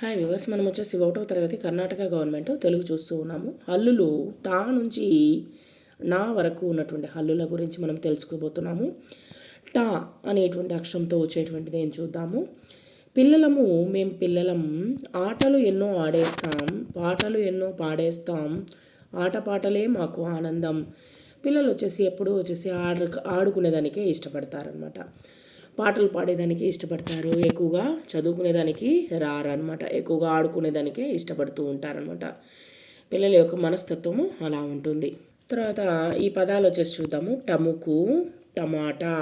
Hi viewers మనం వచ్చేసి ఒకటవ తరగతి కర్ణాటక గవర్నమెంట్ తెలుగు చూస్తూ ఉన్నాము. హల్లులు టా నుంచి నా వరకు ఉన్నటువంటి హల్లుల గురించి మనం తెలుసుకోబోతున్నాము. టా అనేటువంటి అక్షరంతో వచ్చేటువంటిది ఏం చూద్దాము. పిల్లలము మేము పిల్లలం ఆటలు ఎన్నో ఆడేస్తాం పాటలు ఎన్నో పాడేస్తాం ఆట పాటలే మాకు ఆనందం. పిల్లలు వచ్చేసి ఎప్పుడూ వచ్చేసి ఆడు ఆడుకునేదానికే ఇష్టపడతారనమాట పాటలు పాడేదానికి ఇష్టపడతారు. ఎక్కువగా చదువుకునేదానికి రారనమాట ఎక్కువగా ఆడుకునేదానికే ఇష్టపడుతూ ఉంటారనమాట పిల్లల యొక్క మనస్తత్వము అలా ఉంటుంది. తర్వాత ఈ పదాలు వచ్చేసి చూద్దాము. టముకు టమాటా.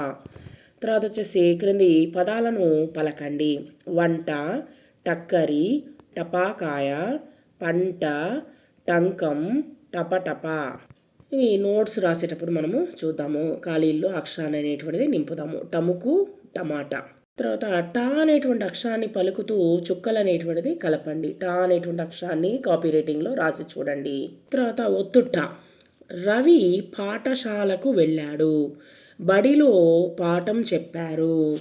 తర్వాత వచ్చేసి క్రింది పదాలను పలకండి. వంట టక్కరి టపాకాయ పంట టంకం టపటప. ఇవి నోట్స్ రాసేటప్పుడు మనము చూద్దాము. ఖాళీల్లో అక్షరాన్ని అనేటువంటిది నింపుదాము. టముకు టమాటా తర్వాత టా అనేటువంటి అక్షరాన్ని పలుకుతూ చుక్కలు అనేటువంటిది కలపండి. టా అనేటువంటి అక్షరాన్ని కాపీ రైటింగ్లో రాసి చూడండి. తర్వాత ఒత్తుట రవి పాఠశాలకు వెళ్ళాడు. బడిలో పాఠం చెప్పారు.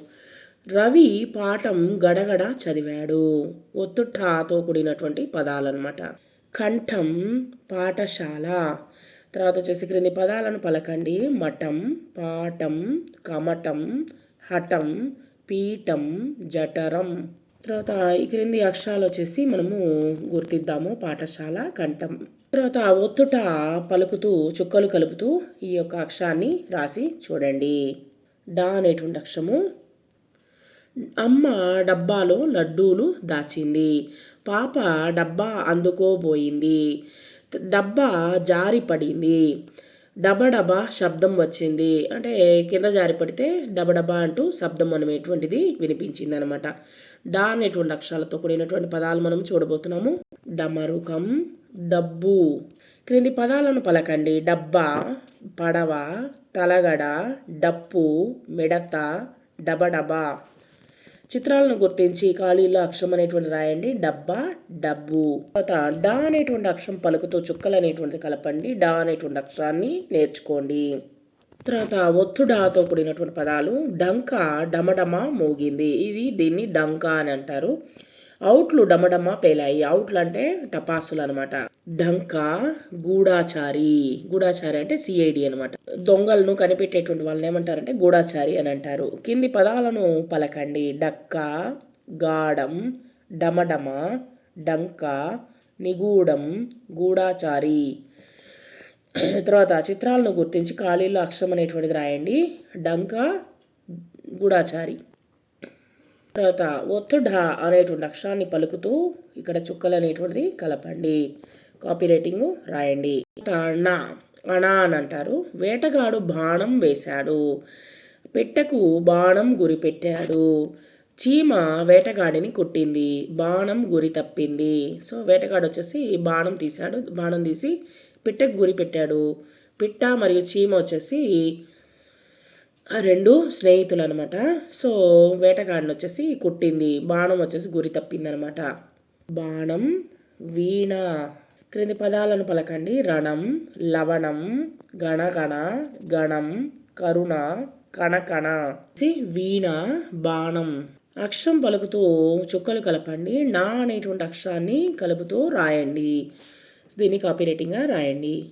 రవి పాఠం గడగడ చదివాడు. ఒత్తుటాతో కూడినటువంటి పదాలన్నమాట. కంఠం పాఠశాల. తర్వాత వచ్చేసి క్రింది పదాలను పలకండి. మఠం పాఠం కమటం హఠం పీఠం జఠరం. తర్వాత ఈ క్రింది అక్షరాలు వచ్చేసి మనము గుర్తిద్దాము. పాఠశాల కంఠం. తర్వాత ఒత్తుట పలుకుతూ చుక్కలు కలుపుతూ ఈ యొక్క అక్షరాన్ని రాసి చూడండి. డా అనేటువంటి అక్షరము. అమ్మ డబ్బాలో లడ్డూలు దాచింది. పాప డబ్బా అందుకోబోయింది. డబ్బా జారి పడింది డబడబా శబ్దం వచ్చింది. అంటే కింద జారి పడితే డబడబా అంటూ శబ్దం అనేటువంటిది వినిపించింది అనమాట డా అనేటువంటి అక్షరాలతో కూడినటువంటి పదాలు మనం చూడబోతున్నాము. డమరుకం డబ్బు. క్రింది పదాలను పలకండి. డబ్బా పడవ తలగడ డప్పు మిడత డబడబా. చిత్రాలను గుర్తించి ఖాళీలో అక్షరం అనేటువంటి రాయండి. డబ్బా డబ్బు. తర్వాత డా అనేటువంటి అక్షరం పలుకుతూ చుక్కలు అనేటువంటిది కలపండి. డా అనేటువంటి అక్షరాన్ని నేర్చుకోండి. తర్వాత ఒత్తుడాతో కూడినటువంటి పదాలు. డంక డమడమ మోగింది. ఇది దీన్ని డంక అని అంటారు. అవుట్లు డమడమ పేలాయి. అవుట్లు అంటే టపాసులు అనమాట డంక గూఢాచారి. గూఢాచారి అంటే సిఐడి అనమాట దొంగలను కనిపెట్టేటువంటి వాళ్ళని ఏమంటారంటే గూఢాచారి అని అంటారు. కింది పదాలను పలకండి. డక్క గాఢం డమడమ డంక నిగూఢం గూఢాచారి. తర్వాత చిత్రాలను గుర్తించి ఖాళీలో అక్షరం అనేటువంటిది రాయండి. డంక గూఢాచారి. తర్వాత ఒత్తుడ అనేటువంటి అక్షరాన్ని పలుకుతూ ఇక్కడ చుక్కలు అనేటువంటిది కలపండి. కాపీ రైటింగ్ రాయండి. అణ అణ అని అంటారు. వేటగాడు బాణం వేశాడు. పెట్టెకు బాణం గురి పెట్టాడు. చీమ వేటగాడిని కొట్టింది. బాణం గురి తప్పింది. సో వేటగాడు వచ్చేసి బాణం తీశాడు. బాణం తీసి పిట్టకు గురి పెట్టాడు. పిట్ట మరియు చీమ వచ్చేసి రెండు స్నేహితులు అనమాట సో వేటగాడిని వచ్చేసి కుట్టింది. బాణం వచ్చేసి గురి తప్పింది అనమాట బాణం వీణ. క్రింది పదాలను పలకండి. రణం లవణం గణగణ గణం కరుణ కణకణ. వీణ బాణం. అక్షరం పలుకుతూ చుక్కలు కలపండి. నా అనేటువంటి అక్షరాన్ని కలుపుతూ రాయండి. దీన్ని కాపీ రైటింగ్గా రాయండి.